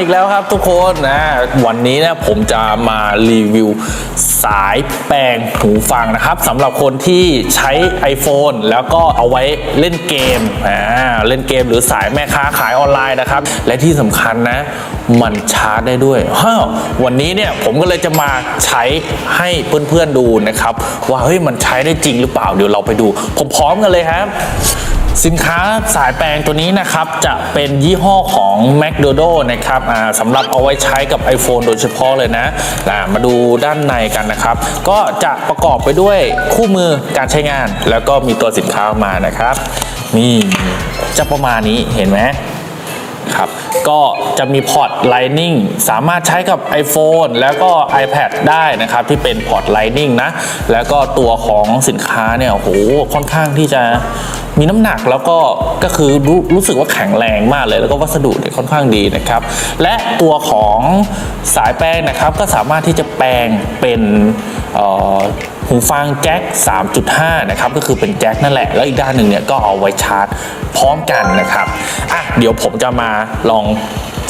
อีกแล้วครับทุกคนนะวันนี้นะผมจะมารีวิวสายแปลงหูฟังนะครับสำหรับคนที่ใช้ iPhone แล้วก็เอาไว้เล่นเกมอ่าเล่นเกมหรือสายแม่ค้าขายออนไลน์นะครับ และที่สำคัญนะ มันชาร์จได้ด้วยฮ้าววันนี้เนี่ยผมก็เลยจะมาใช้ให้เพื่อนๆดูนะครับ ว่าเฮ้ยมันใช้ได้จริงหรือเปล่าเดี๋ยวเราไปดูพร้อมๆกันเลยครับ สินค้าสายแปลงตัวนี้นะครับ จะเป็นยี่ห้อของ m c d o d o นะครับสำหรับเอาไว้ใช้กับ iPhone โดยเฉพาะเลยนะมาดูด้านในกันนะครับ ก็จะประกอบไปด้วยคู่มือการใช้งาน แล้วก็มีตัวสินค้ามานะครับ นี่จะประมาณนี้เห็นไหมครับก็จะมีพอร์ต Lightning สามารถใช้กับ iPhone แล้วก็ iPad ได้นะครับที่เป็นพอร์ต Lightning นะ แล้วก็ตัวของสินค้าเนี่ยโหค่อนข้างที่จะ มีน้ำหนักแล้วก็ก็คือรู้รู้สึกว่าแข็งแรงมากเลย แล้วก็วัสดุเนี่ยค่อนข้างดีนะครับ และตัวของสายแป้งนะครับก็สามารถที่จะแปลงเป็นหูฟังแจ็ค 3.5 นะครับ ก็คือเป็นแจ็คนั่นแหละ แล้วอีกด้านหนึ่งเนี่ยก็เอาไว้ชาร์จพร้อมกันนะครับ อะ เดี๋ยวผมจะมาลอง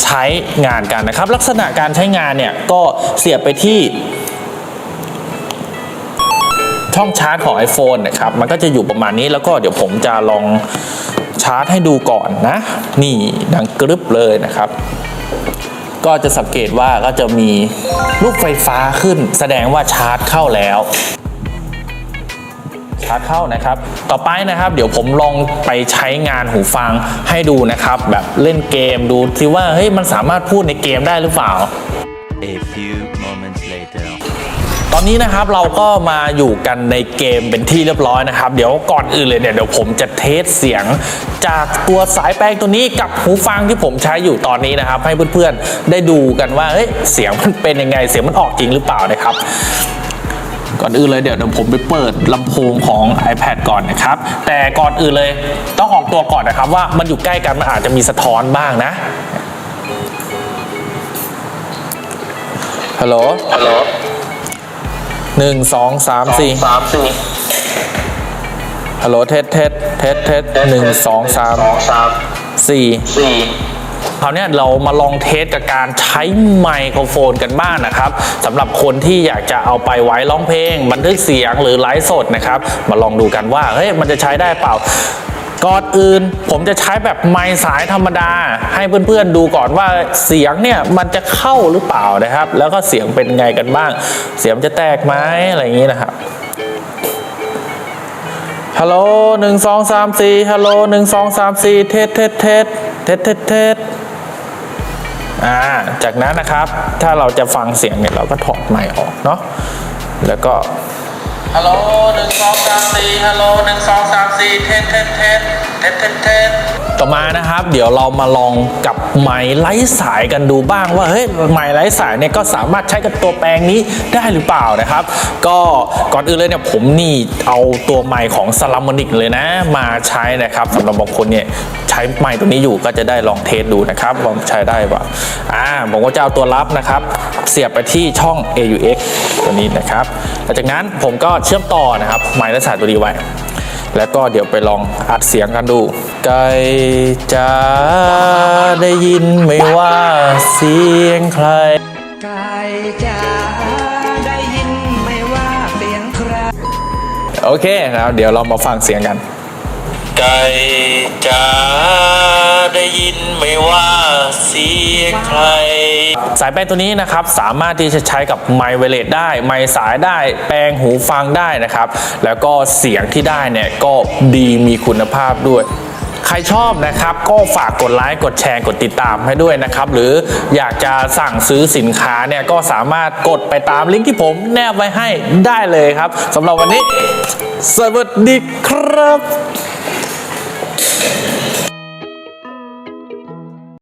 ใช้งานกันนะครับ ลักษณะการใช้งานเนี่ยก็เสียบไปที่ ช่องชาร์จของ iPhone นะครับ มันก็จะอยู่ประมาณนี้แล้วก็เดี๋ยวผมจะลองชาร์จให้ดูก่อนนะ นี่ดังกรึบเลยนะครับ ก็จะสังเกตว่าก็จะมีลูกไฟฟ้าขึ้น แสดงว่าชาร์จเข้าแล้วชาร์จเข้านะครับ ต่อไปนะครับ เดี๋ยวผมลองไปใช้งานหูฟังให้ดูนะครับ แบบเล่นเกมดูสิว่าเฮ้ยมันสามารถพูดในเกมได้หรือเปล่า A few moments. ตอนนี้นะครับเราก็มาอยู่กันในเกมเป็นที่เรียบร้อยนะครับ เดี๋ยวก่อนอื่นเลยเนี่ยเดี๋ยวผมจะเทสเสียง จากตัวสายแปลงตัวนี้กับหูฟังที่ผมใช้อยู่ตอนนี้นะครับ ให้เพื่อนๆได้ดูกันว่าเฮ้ยเสียงมันเป็นยังไงเสียงมันออกจริงหรือเปล่านะครับก่อนอื่นเลยเดี๋ยวเดี๋ยวผมไปเปิดลำโพงของ iPad ก่อนนะครับ แต่ก่อนอื่นเลยต้องออกตัวก่อนนะครับ ว่ามันอยู่ใกล้กันมันอาจจะมีสะท้อนบ้างนะฮัลโหลฮัลโหล หนึ่งสองสามสี่สามสี่ฮัลโหลเทสเทสเทสเทสหนึ่งสองสามสองสามสี่สี่คราวเนี้ยเรามาลองเทสกับการใช้ไมโครโฟนกันบ้างนะครับสำหรับคนที่อยากจะเอาไปไว้ร้องเพลง บันทึกเสียงหรือไลฟ์สดนะครับ มาลองดูกันว่าเฮ้ยมันจะใช้ได้เปล่า ก่อนอื่นผมจะใช้แบบไมค์สายธรรมดา ให้เพื่อนๆดูก่อนว่าเสียงเนี่ยมันจะเข้าหรือเปล่านะครับ แล้วก็เสียงเป็นไงกันบ้าง เสียงจะแตกไหมอะไรอย่างนี้นะครับฮัลโหลหนึ่งสองสามสี่ฮัลโหลหนึ่งสองสามสี่เทสเทสเทสเทสเทสเทสอ่าจากนั้นนะครับ ถ้าเราจะฟังเสียงเนี่ยเราก็ถอดไมค์ออกเนาะแล้วก็ ฮัลโหลหนึ่งสองสามสี่ฮัลโหลหนึ่งสองสามสี่เทสเทสเทสเทสเทสเทส ต่อมานะครับ เดี๋ยวเรามาลองกับไมค์ไร้สายกันดูบ้างว่าเฮ้ยไมค์ไร้สายเนี่ยก็สามารถใช้กับตัวแปลงนี้ได้หรือเปล่านะครับ ก็ก่อนอื่นเลยเนี่ยผมนี่เอาตัวไมค์ของ s a l a m o n i c เลยนะ มาใช้นะครับสำหรับบางคนเนี่ยใช้ไมค์ตัวนี้อยู่ก็จะได้ลองเทสดูนะครับว่าใช้ได้ป่ะอ่าผมก็จะเอาตัวรับนะครับ เสียบไปที่ช่อง AUX ตัวนี้นะครับหลังจากนั้นผมก็เชื่อมต่อนะครับไมค์และสายตัวนี้ไว้ แล้วก็เดี๋ยวไปลองอัดเสียงกันดู ไก่จะได้ยินไหม่ว่าเสียงใคร ไก่จ๋าได้ยินไหม่ว่าเสียงใคร โอเคแล้วเดี๋ยวเรามาฟังเสียงกัน ไก่จะได้ยินไม่ว่าเสียงใคร สายแปลงตัวนี้นะครับสามารถที่จะใช้กับไมค์เวเลตได้ ไมค์สายได้ แปลงหูฟังได้นะครับ แล้วก็เสียงที่ได้เนี่ยก็ดีมีคุณภาพด้วยใครชอบนะครับก็ฝากกดไลค์กดแชร์กดติดตามให้ด้วยนะครับ หรืออยากจะสั่งซื้อสินค้าเนี่ยก็สามารถกดไปตามลิงก์ที่ผมแนบไว้ให้ได้เลยครับสำหรับวันนี้ สวัสดีครับ